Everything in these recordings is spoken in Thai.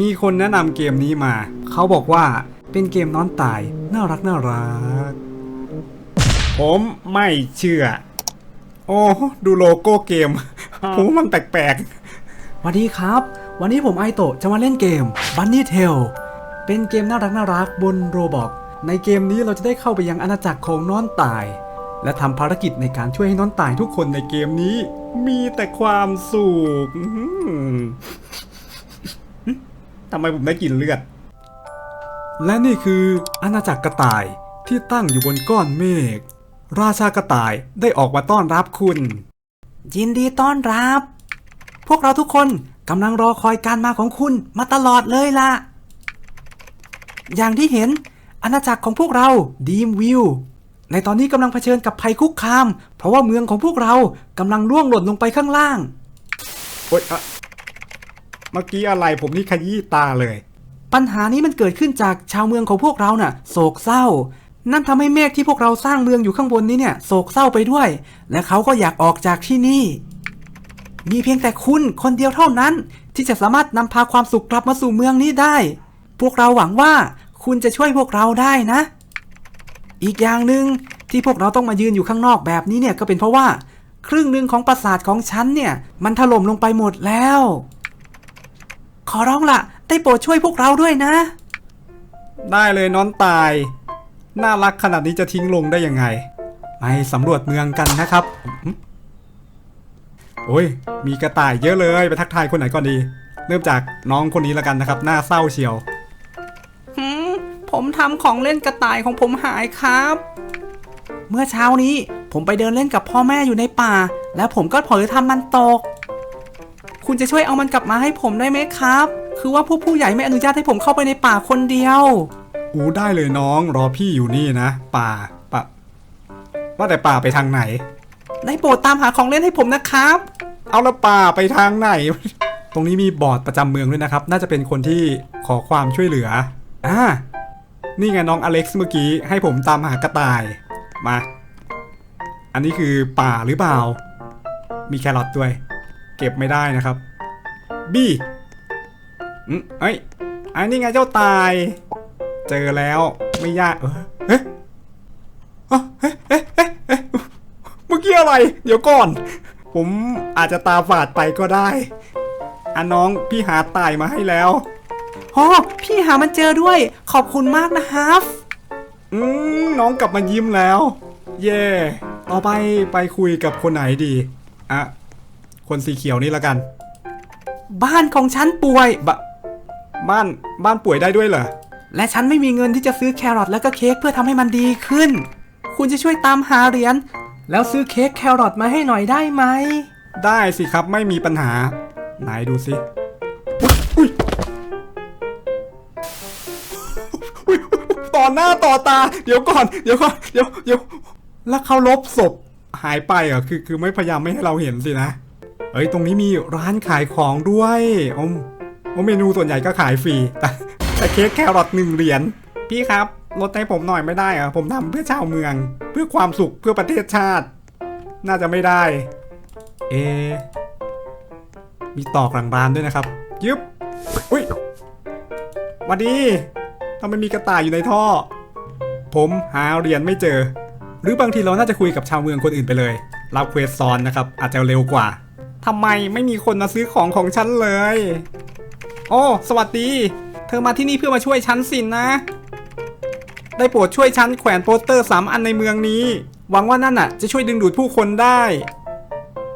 มีคนแนะนำเกมนี้มา เขาบอกว่าเป็นเกมนอนตาย น่ารักน่ารัก ผมไม่เชื่อ โอ้ดูโลโก้เกมผมว่ามันแปลกๆสวัสดีครับ วันนี้ผมไอโตะจะมาเล่นเกม Bunny Tail เป็นเกมน่ารักน่ารักบนโรบอกในเกมนี้เราจะได้เข้าไปยังอาณาจักรของน้อนตาย และทำภารกิจในการช่วยให้น้อนตายทุกคนในเกมนี้ มีแต่ความสุขอื้อหือ ทำไมผมได้กลิ่นเลือด และนี่คืออาณาจักรกระต่ายที่ตั้งอยู่บนก้อนเมฆ ราชากระต่ายได้ออกมาต้อนรับคุณ ยินดีต้อนรับ พวกเราทุกคนกำลังรอคอยการมาของคุณมาตลอดเลยล่ะ อย่างที่เห็นอาณาจักรของพวกเราดีมวิว ในตอนนี้กำลังเผชิญกับภัยคุกคาม เพราะว่าเมืองของพวกเรากำลังล่วงหล่นลงไปข้างล่าง โอ๊ยอะเมื่อกี้อะไรผมนี่ขยี้ตาเลย ปัญหานี้มันเกิดขึ้นจากชาวเมืองของพวกเราน่ะ โศกเศร้า นั่นทำให้เมฆที่พวกเราสร้างเมืองอยู่ข้างบนนี้เนี่ยโศกเศร้าไปด้วย และเขาก็อยากออกจากที่นี่ มีเพียงแต่คุณคนเดียวเท่านั้น ที่จะสามารถนำพาความสุขกลับมาสู่เมืองนี้ได้ พวกเราหวังว่าคุณจะช่วยพวกเราได้นะ อีกอย่างหนึ่งที่พวกเราต้องมายืนอยู่ข้างนอกแบบนี้เนี่ยก็เป็นเพราะว่า ครึ่งหนึ่งของปราสาทของฉันเนี่ย มันถล่มลงไปหมดแล้ว ขอร้องละได้โปรดช่วยพวกเราด้วยนะ ได้เลยน้อนตาย น่ารักขนาดนี้จะทิ้งลงได้ยังไงไปสำรวจเมืองกันนะครับโอ้ย มีกระต่ายเยอะเลย ไปทักทายคนไหนก่อนดี เริ่มจากน้องคนนี้แล้วกันนะครับ หน้าเศร้าเชียวหืมผมทำของเล่นกระต่ายของผมหายครับ เมื่อเช้านี้ ผมไปเดินเล่นกับพ่อแม่อยู่ในป่า แล้วผมก็เผลอทำมันตก คุณจะช่วยเอามันกลับมาให้ผมได้ไหมครับ คือว่าผู้ผู้ใหญ่ไม่อนุญาตให้ผมเข้าไปในป่าคนเดียว อูได้เลยน้องรอพี่อยู่นี่นะ ป่าป่าว่าแต่ป่าไปทางไหน ได้โปรดตามหาของเล่นให้ผมนะครับ เอาละป่าไปทางไหน ตรงนี้มีบอร์ดประจำเมืองด้วยนะครับ น่าจะเป็นคนที่ขอความช่วยเหลืออ่านี่ไงน้องอเล็กซ์เมื่อกี้ให้ผมตามหากระต่ายมา อันนี้คือป่าหรือเปล่า มีแครอทด้วย เก็บไม่ได้นะครับบี้อืมเอ้ยอันนี้ไงเจ้าตาย เจอแล้วไม่ยาก เออเฮ้ยอ๋อเฮ้ยเฮ้ยเฮ้ยเฮ้ยเมื่อกี้อะไร เดี๋ยวก่อน ผมอาจจะตาฝาดไปก็ได้อะน้องพี่หาตายมาให้แล้วอ๋อพี่หามันเจอด้วย ขอบคุณมากนะครับอืมน้องกลับมายิ้มแล้ว เย่ต่อไปไปคุยกับคนไหนดี อะ คนสีเขียวนี่ละกัน บ้านของฉันป่วยบบ้านบ้านป่วยได้ด้วยเหรอ และฉันไม่มีเงินที่จะซื้อแครอทและก็เค้กเพื่อทำให้มันดีขึ้น คุณจะช่วยตามหาเหรียญแล้วซื้อเค้กแครอทมาให้หน่อยได้ไหม ได้สิครับไม่มีปัญหา ไหนดูสิอุ๊ยอุ๊ยอุ๊ยต่อหน้าต่อตา เดี๋ยวก่อน เดี๋ยวก่อน เดี๋ยวเดี๋ยวแล้วเขาลบศพหายไปเหรอ คือคือไม่พยายามไม่ให้เราเห็นสินะ เอ้ย ตรงนี้มีร้านขายของด้วยอมโอเมนูส่วนใหญ่ก็ขายฟรี แต่แต่เค้กแครอทหนึ่งเหรียญ พี่ครับลดให้ผมหน่อยไม่ได้เหรอะผมทำเพื่อชาวเมือง เพื่อความสุขเพื่อประเทศชาติ น่าจะไม่ได้ เอ มีตอกหลังบานด้วยนะครับ ยึบ อุ้ยวัสดีทำไมมีกระต่ายอยู่ในท่อ ผมหาเหรียญไม่เจอ หรือบางทีเราน่าจะคุยกับชาวเมืองคนอื่นไปเลยรับเควสซ้อนนะครับ อาจจะเร็วกว่า ทำไมไม่มีคนมาซื้อของของฉันเลย โอ้ สวัสดี เธอมาที่นี่เพื่อมาช่วยฉันสินนะ ได้โปรดช่วยฉันแขวนโปสเตอร์สามอันในเมืองนี้ หวังว่านั่นน่ะ จะช่วยดึงดูดผู้คนได้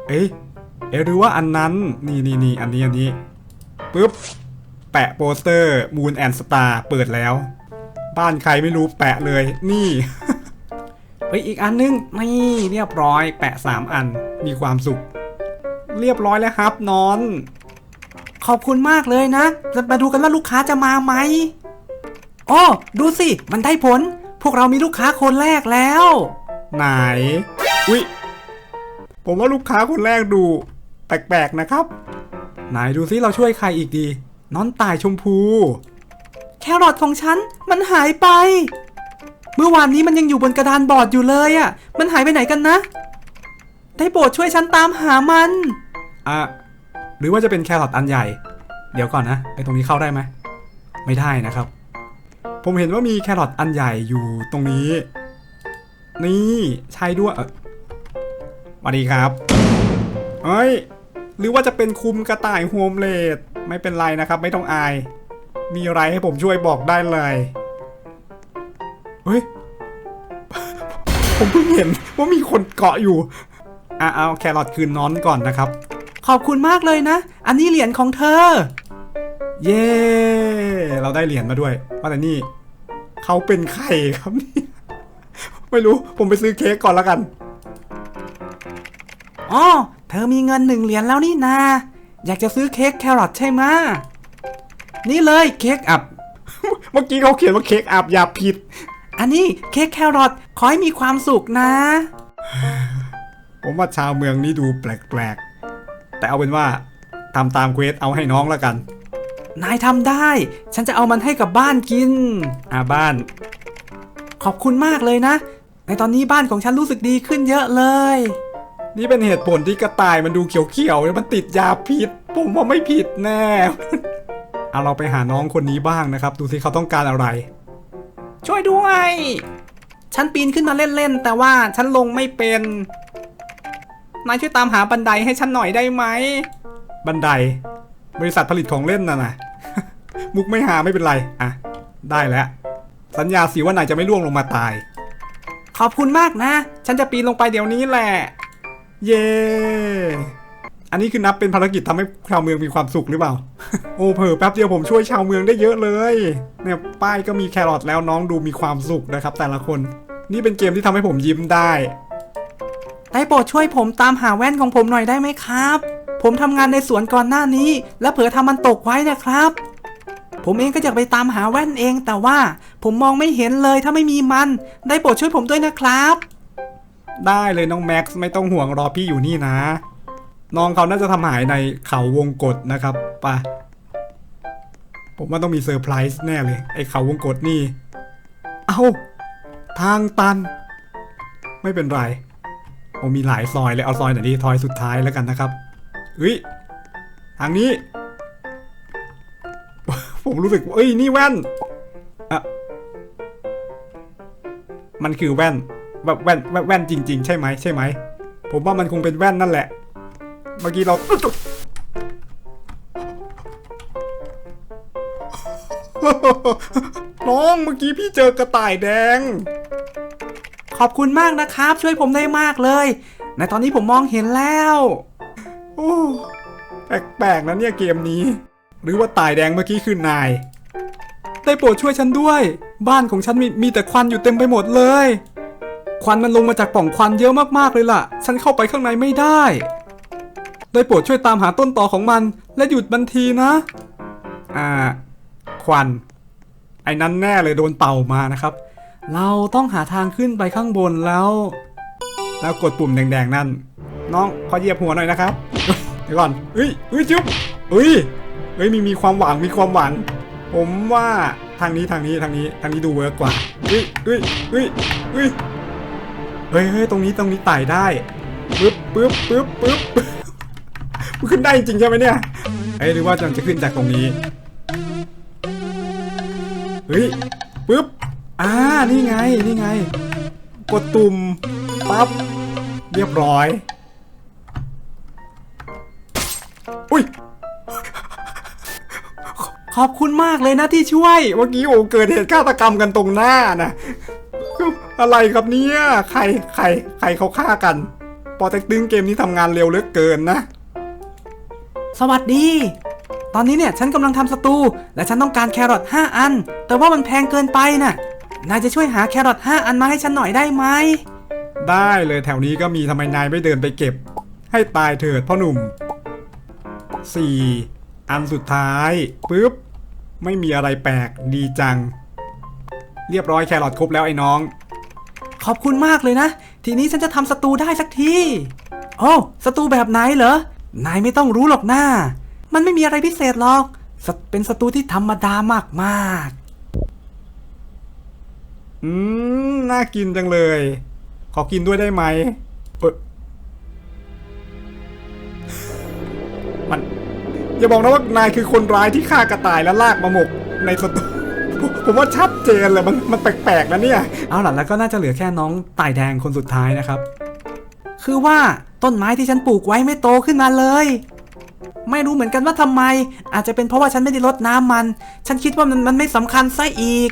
เอ๊ะเอ๊ะหรือว่าอันนั้น นี่นี่นี่อันนี้อันนี้ปุ๊บ แปะโปสเตอร์ Moon and Star เปิดแล้ว บ้านใครไม่รู้แปะเลย นี่เฮ้ยอีกอันนึง นี่เรียบร้อย แปะสามอันมีความสุข เรียบร้อยแล้วครับนอน ขอบคุณมากเลยนะ จะมาดูกันว่าลูกค้าจะมาไหมโอ้ดูสิ มันได้ผล พวกเรามีลูกค้าคนแรกแล้ว ไหน อุ๊ย ผมว่าลูกค้าคนแรกดู แปลกๆนะครับ ไหนดูซิเราช่วยใครอีกดี น้อนตายชมพู แครอทของฉัน มันหายไป เมื่อวานนี้มันยังอยู่บนกระดานบอร์ดอยู่เลยอะ่ะ มันหายไปไหนกันนะ ได้โปรดช่วยฉันตามหามัน อะหรือว่าจะเป็นแครอทอันใหญ่ เดี๋ยวก่อนนะไอตรงนี้เข้าได้ไหมไม่ได้นะครับ ผมเห็นว่ามีแครอทอันใหญ่อยู่ตรงนี้ นี่ใช่ด้วยสวัสดีครับเอ้ยหรือว่าจะเป็นคุมกระต่ายโฮมเลดไม่เป็นไรนะครับ ไม่ต้องอาย มีอะไรให้ผมช่วยบอกได้เลยเฮ้ยผมเพิ่งเห็นว่ามีคนเกาะอยู่อะเอาแครอทคืนนอนก่อนนะครับ อบคุณมากเลยนะ อันนี้เหรียญของเธอ เย้ เราได้เหรียญมาด้วยว่าแต่นี่เขาเป็นใครครับเนี่ยไม่รู้ผมไปซื้อเค้กก่อนแล้วกันอ๋อเธอมีเงินหนึ่งเหรียญแล้วนี่นา อยากจะซื้อเค้กแครอทใช่ไหมะนี่เลยเค้กอับ เมื่อกี้เขาเขียนว่าเค้กอาบยาผิด อันนี้เค้กแครอทขอให้มีความสุขนะ ผมว่าชาวเมืองนี่ดูแปลกๆ แต่เอาเป็นว่าทำตามเควสเอาให้น้องแล้วกัน นายทำได้ ฉันจะเอามันให้กับบ้านกิน อ่าบ้าน ขอบคุณมากเลยนะ ในตอนนี้บ้านของฉันรู้สึกดีขึ้นเยอะเลย นี่เป็นเหตุผลที่กระต่ายมันดูเขียวๆเนี่ยมันติดยาพิษ ผมว่าไม่ผิดแน่เอาเราไปหาน้องคนนี้บ้างนะครับ ดูสิเขาต้องการอะไร ช่วยด้วย ฉันปีนขึ้นมาเล่นๆ แต่ว่าฉันลงไม่เป็น นายช่วยตามหาบันไดให้ฉันหน่อยได้ไหม บันได บริษัทผลิตของเล่นน่ะนะมุกไม่หาไม่เป็นไร อะ ได้แล้ว สัญญาสิว่านายจะไม่ล่วงลงมาตาย ขอบคุณมากนะ ฉันจะปีนลงไปเดี๋ยวนี้แหละ เย้ อันนี้คือนับเป็นภารกิจทำให้ชาวเมืองมีความสุขหรือเปล่า โอ้เผลอแป๊บเดียวผมช่วยชาวเมืองได้เยอะเลย เนี่ยป้ายก็มีแครอทแล้วน้องดูมีความสุขนะครับ แต่ละคน นี่เป็นเกมที่ทำให้ผมยิ้มได้ ได้โปรดช่วยผมตามหาแว่นของผมหน่อยได้ไหมครับ ผมทำงานในสวนก่อนหน้านี้ และเผลอทำมันตกไว้นะครับ ผมเองก็อยากไปตามหาแว่นเอง แต่ว่าผมมองไม่เห็นเลยถ้าไม่มีมัน ได้โปรดช่วยผมด้วยนะครับ ได้เลยน้องแม็กซ์ไม่ต้องห่วงรอพี่อยู่นี่นะ น้องเขาน่าจะทำหายในเขาวงกฏนะครับปะผมว่าต้องมีเซอร์ไพรส์แน่เลย ไอ้เขาวงกฏนี่ เอาทางตัน ไม่เป็นไร ผมมีหลายซอยเลยเอาซอยไหนดีทอยสุดท้ายแล้วกันนะครับเฮ้ยทางนี้ ผมรู้สึกว่าเอ้ยนี่แว่นอะมันคือแว่นแบบแว่นแว่นแว่นจริง ๆ ใช่ไหมใช่ไหมผมว่ามันคงเป็นแว่นนั่นแหละ เมื่อกี้เราน้องเมื่อกี้พี่เจอกระต่ายแดง ขอบคุณมากนะครับ ช่วยผมได้มากเลย ในตอนนี้ผมมองเห็นแล้วโอ้แปลกๆนะเนี่ยเกมนี้ หรือว่าตายแดงเมื่อกี้คือนาย ได้โปรดช่วยฉันด้วย บ้านของฉันมีมีแต่ควันอยู่เต็มไปหมดเลย ควันมันลงมาจากปล่องควันเยอะมากๆเลยล่ะ ฉันเข้าไปข้างในไม่ได้ ได้โปรดช่วยตามหาต้นตอของมัน และหยุดบันทีนะ อ่า ควัน ไอ้นั้นแน่เลยโดนเป่ามานะครับ เราต้องหาทางขึ้นไปข้างบนแล้ว แล้วกดปุ่มแดงๆนั่น น้องขอเหยียบหัวหน่อยนะครับเดี๋ยวก่อนเฮ้ยเฮ้ยจุ๊บเฮ้ยเฮ้ยมีมีความหวังมีความหวัง ผมว่าทางนี้ทางนี้ทางนี้ทางนี้ดูเวิร์กกว่าเฮ้ยเฮ้ยเฮ้ยเฮ้ยเฮ้ยเฮ้ยตรงนี้ตรงนี้ไต่ได้ปึ๊บปึ๊บปึ๊บปึ๊บมันขึ้นได้จริงใช่ไหมเนี่ยเอ้ยหรือว่าจะจะขึ้นจากตรงนี้เฮ้ยปึ๊บ อ่านี่ไงนี่ไง กดตุ่มปั๊บเรียบร้อย อุ้ย ขอบคุณมากเลยนะที่ช่วยเมื่อกี้โอ้เกิดเหตุฆาตกรรมกันตรงหน้านะอะไรครับเนี่ยใครใครใครเขาฆ่ากัน ปอเต็กตึงเกมนี้ทำงานเร็วเหลือเกินนะ สวัสดี ตอนนี้เนี่ยฉันกำลังทำสตู และฉันต้องการแครอท5อัน แต่ว่ามันแพงเกินไปน่ะ นายจะช่วยหาแครอท5อันมาให้ฉันหน่อยได้ไหม ได้เลยแถวนี้ก็มีทำไมนายไม่เดินไปเก็บ ให้ตายเถิดพ่อหนุ่ม 4 อันสุดท้ายปึ๊บ ไม่มีอะไรแปลกดีจัง เรียบร้อยแครอทครบแล้วไอ้น้อง ขอบคุณมากเลยนะ ทีนี้ฉันจะทำสตูได้สักที โอ้สตูแบบไหนเหรอ นายไม่ต้องรู้หรอกนะมันไม่มีอะไรพิเศษหรอกสเป็นสตูที่ธรรมดามากๆ อืม น่ากินจังเลย ขอกินด้วยได้ไหมเอ้ยมัน อย่าบอกนะว่านายคือคนร้ายที่ฆ่ากระต่ายแล้วลากมาหมกในสตูผมว่าชัดเจนเลยมันมันแปลกๆนะเนี่ย เอาล่ะแล้วก็น่าจะเหลือแค่น้องต่ายแดงคนสุดท้ายนะครับ คือว่าต้นไม้ที่ฉันปลูกไว้ไม่โตขึ้นมาเลย ไม่รู้เหมือนกันว่าทำไม อาจจะเป็นเพราะว่าฉันไม่ได้รดน้ำมัน ฉันคิดว่ามันมันไม่สำคัญซะอีก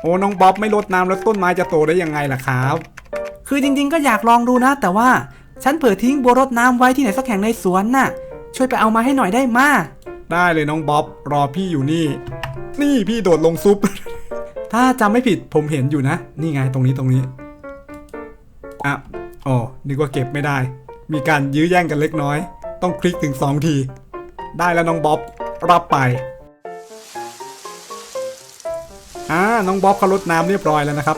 โอ้น้องบ๊อบไม่รดน้ำแล้วต้นไม้จะโตได้ยังไงล่ะครับ คือจริงๆ ก็อยากลองดูนะ แต่ว่าฉันเผื่อทิ้งบัวรดน้ำไว้ที่ไหนสักแห่งในสวนน่ะ ช่วยไปเอามาให้หน่อยได้มาได้เลยน้องบ๊อบรอพี่อยู่นี่ นี่พี่โดดลงซุป ถ้าจำไม่ผิดผมเห็นอยู่นะ นี่ไงตรงนี้ตรงนี้อะอ๋อนึกว่าเก็บไม่ได้ มีการยื้อแย่งกันเล็กน้อย ต้องคลิกถึงสองที ได้แล้วน้องบ๊อบรับไปอ่าน้องบ๊อบเขารดน้ำเรียบร้อยแล้วนะครับ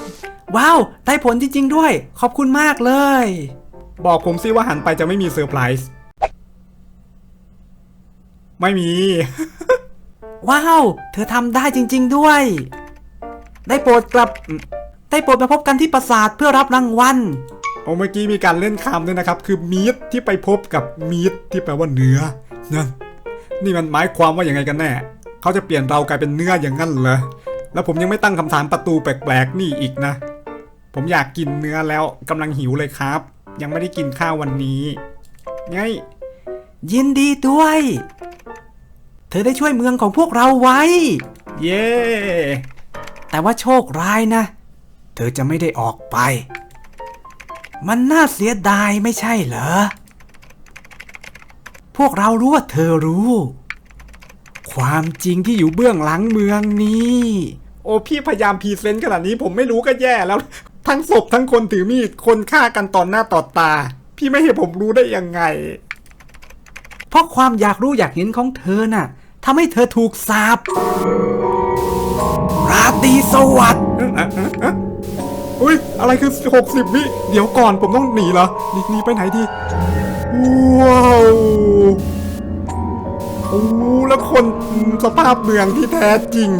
ว้าว ได้ผลจริง ๆ ด้วย ขอบคุณมากเลย บอกผมสิว่าหันไปจะไม่มีเซอร์ไพรส์ไม่มี ว้าว เธอทำได้จริง ๆ ด้วย ได้โปรดกลับ ได้โปรดมาพบกันที่ปราสาทเพื่อรับรางวัล โอ้เมื่อกี้มีการเล่นคำด้วยนะครับ คือมีดที่ไปพบกับมีดที่แปลว่าเนื้อนั่นนี่มันหมายความว่าอย่างไงกันแน่ เขาจะเปลี่ยนเรากลายเป็นเนื้ออย่างนั้นเหรอ แล้วผมยังไม่ตั้งคำถามประตูแปลกๆนี่อีกนะ ผมอยากกินเนื้อแล้วกำลังหิวเลยครับ ยังไม่ได้กินข้าววันนี้ ไง ยินดีด้วย เธอได้ช่วยเมืองของพวกเราไว้ เย้ แต่ว่าโชคร้ายนะ เธอจะไม่ได้ออกไป มันน่าเสียดายไม่ใช่เหรอ พวกเรารู้ว่าเธอรู้ ความจริงที่อยู่เบื้องหลังเมืองนี้ โอ้พี่พยายามพรีเซนต์ขนาดนี้ผมไม่รู้ก็แย่แล้ว ทั้งศพทั้งคนถือมีดคนฆ่ากันต่อหน้าต่อตา พี่ไม่ให้ผมรู้ได้ยังไง เพราะความอยากรู้อยากเห็นของเธอน่ะทำให้เธอถูกสาปราตรีสวัสดิ์ อุ้ยอะไรคือ 60 วิ เดี๋ยวก่อนผมต้องหนีเหรอหนีไปไหนดีว้าวโอ้แล้วคนสภาพเมืองที่แท้จริง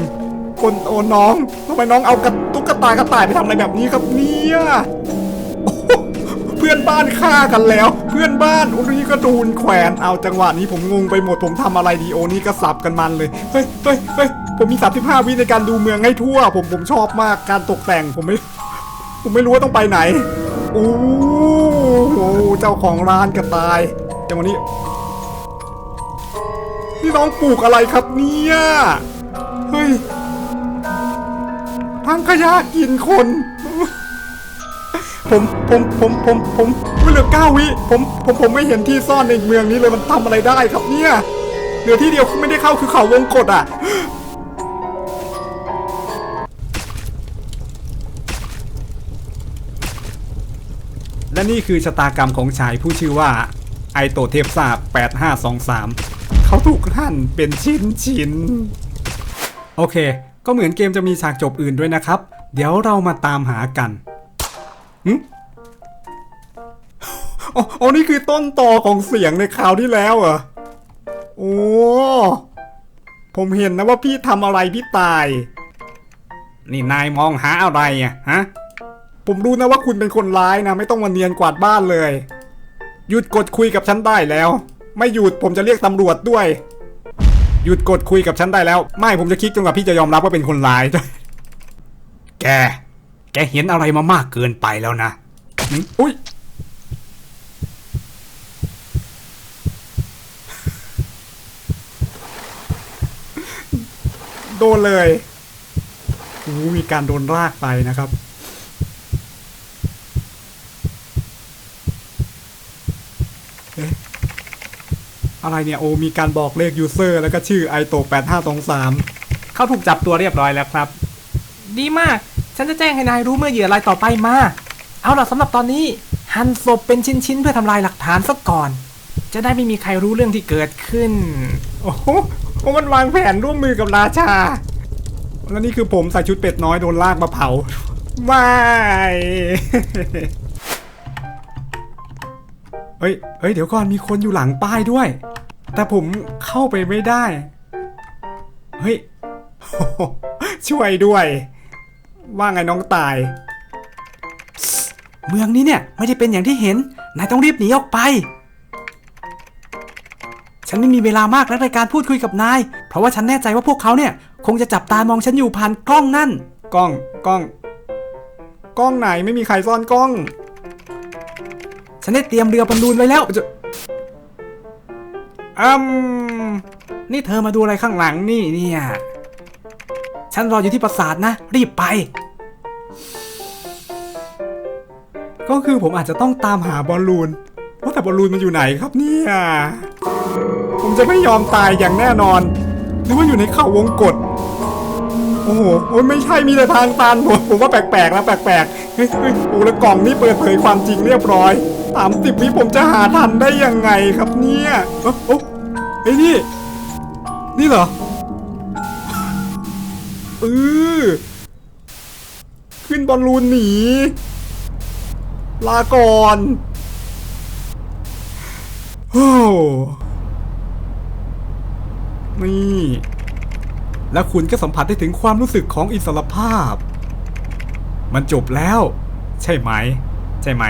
คนโอ้น้องทำไมน้องเอากระตุ๊กตากระต่ายไปทำอะไรแบบนี้ครับเนี่ยเพื่อนบ้านฆ่ากันแล้ว เพื่อนบ้านโอ้นี่ก็ดูนแขวนเอาจังหวะนี้ผมงงไปหมดผมทำอะไรดีโอนี่ก็สับกันมันเลยเฮ้ยเฮ้ยเฮ้ยผมมี 35 วิในการดูเมืองให้ทั่ว ผมผมชอบมากการตกแต่งผมไม่ ผมไม่รู้ว่าต้องไปไหนโอ้โหเจ้าของร้านกระตายจังหวะนี้นี่น้องปลูกอะไรครับเนี่ยเฮ้ยพังขยะกินคน ผมผมผมผมผมเหลือเก้าวิผมผมผมไม่เห็นที่ซ่อนในเมืองนี้เลยมันทำอะไรได้ครับเนี่ยเหลือที่เดียวไม่ได้เข้าคือเขาวงกฏอะ และนี่คือชะตากรรมของชายผู้ชื่อว่าไอโตเทพซา8523 เขาถูกหั่นเป็นชิ้นชิ้นๆโอเค ก็เหมือนเกมจะมีฉากจบอื่นด้วยนะครับ เดี๋ยวเรามาตามหากันอ๋ออ๋อนี่คือต้นตอของเสียงในคราวที่แล้วเหรอ โอ้ ผมเห็นนะว่าพี่ทำอะไรพี่ตาย นี่นายมองหาอะไรอะฮะ ผมรู้นะว่าคุณเป็นคนร้ายนะ ไม่ต้องมาเนียนกวาดบ้านเลย หยุดกดคุยกับฉันได้แล้ว ไม่หยุดผมจะเรียกตำรวจด้วย หยุดกดคุยกับฉันได้แล้ว ไม่ผมจะคิดจนกว่าพี่จะยอมรับว่าเป็นคนร้ายแก แกเห็นอะไรมามากเกินไปแล้วนะอุ้ยโดนเลยมีการโดนรากไปนะครับ อ๊ะอะไรเนี่ยโอ้มีการบอกเลขยูเซอร์แล้วก็ชื่อไอโต8523เขาถูกจับตัวเรียบร้อยแล้วครับ ดีมาก ฉันจะแจ้งให้นายรู้เมื่อเหยื่อรายต่อไปมา เอาล่ะสำหรับตอนนี้ หั่นศพเป็นชิ้นๆเพื่อทำลายหลักฐานซะก่อน จะได้ไม่มีใครรู้เรื่องที่เกิดขึ้น โอ้โหโอ้มันวางแผนร่วมมือกับราชา แล้วนี่คือผมใส่ชุดเป็ดน้อยโดนลากมาเผาไม่ เฮ้ยเฮ้ย เดี๋ยวก่อนมีคนอยู่หลังป้ายด้วย แต่ผมเข้าไปไม่ได้ เฮ้ย ช่วยด้วย ว่าไงน้องตาย เมืองนี้เนี่ยไม่ได้เป็นอย่างที่เห็น นายต้องรีบหนีออกไป ฉันไม่มีเวลามากแล้วในการพูดคุยกับนาย เพราะว่าฉันแน่ใจว่าพวกเขาเนี่ย คงจะจับตามองฉันอยู่ผ่านกล้องนั่น กล้อง กล้อง กล้องไหนไม่มีใครซ่อนกล้อง ฉันได้เตรียมเรือบอลลูนไว้แล้วจะอืมนี่เธอมาดูอะไรข้างหลังนี่เนี่ย ฉันรออยู่ที่ปราสาทนะ รีบไป ก็คือผมอาจจะต้องตามหาบอลลูน ว่าแต่บอลลูนมันอยู่ไหนครับเนี่ย ผมจะไม่ยอมตายอย่างแน่นอนหรือว่าอยู่ในเขาวงกฏโอ้โหโอ้ยไม่ใช่มีแต่ทางตันผมผมว่าแปลกๆแล้วแปลกๆเฮ้ยโอ้แล้วกล่องนี้เปิดเผยความจริงเรียบร้อย สามสิบวิผมจะหาทันได้ยังไงครับเนี่ยโอ้โอ้ไอ้นี่ นี่เหรอเออขึ้นบอลลูนหนี ลาก่อนโอ้นี่ และคุณก็สัมผัสได้ถึงความรู้สึกของอิสรภาพ มันจบแล้ว ใช่ไหม ใช่ไหม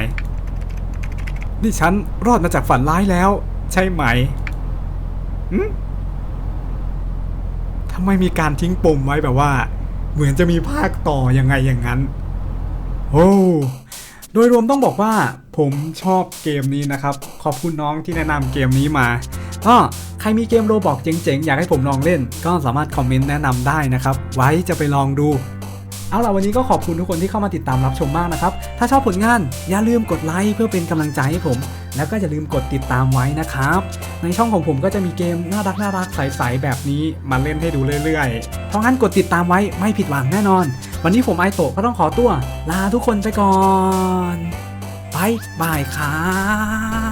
นี่ฉันรอดมาจากฝันร้ายแล้ว ใช่ไหมหืมทำไมมีการทิ้งปมไว้แบบว่า เหมือนจะมีภาคต่อยังไงอย่างนั้น โอ้โดยรวมต้องบอกว่าผมชอบเกมนี้นะครับ ขอบคุณน้องที่แนะนำเกมนี้มาก็ใครมีเกมโรบอกเจ๋งๆ อยากให้ผมลองเล่น ก็สามารถคอมเมนต์แนะนำได้นะครับ ไว้จะไปลองดู เอาล่ะวันนี้ก็ขอบคุณทุกคนที่เข้ามาติดตามรับชมมากนะครับ ถ้าชอบผลงานอย่าลืมกดไลค์เพื่อเป็นกำลังใจให้ผม แล้วก็อย่าลืมกดติดตามไว้นะครับ ในช่องของผมก็จะมีเกมน่ารักน่ารักใสๆแบบนี้มาเล่นให้ดูเรื่อยๆ เพราะงั้นกดติดตามไว้ไม่ผิดหวังแน่นอน วันนี้ผมไอโตะก็ต้องขอตัวลาทุกคนไปก่อนบายบายครับ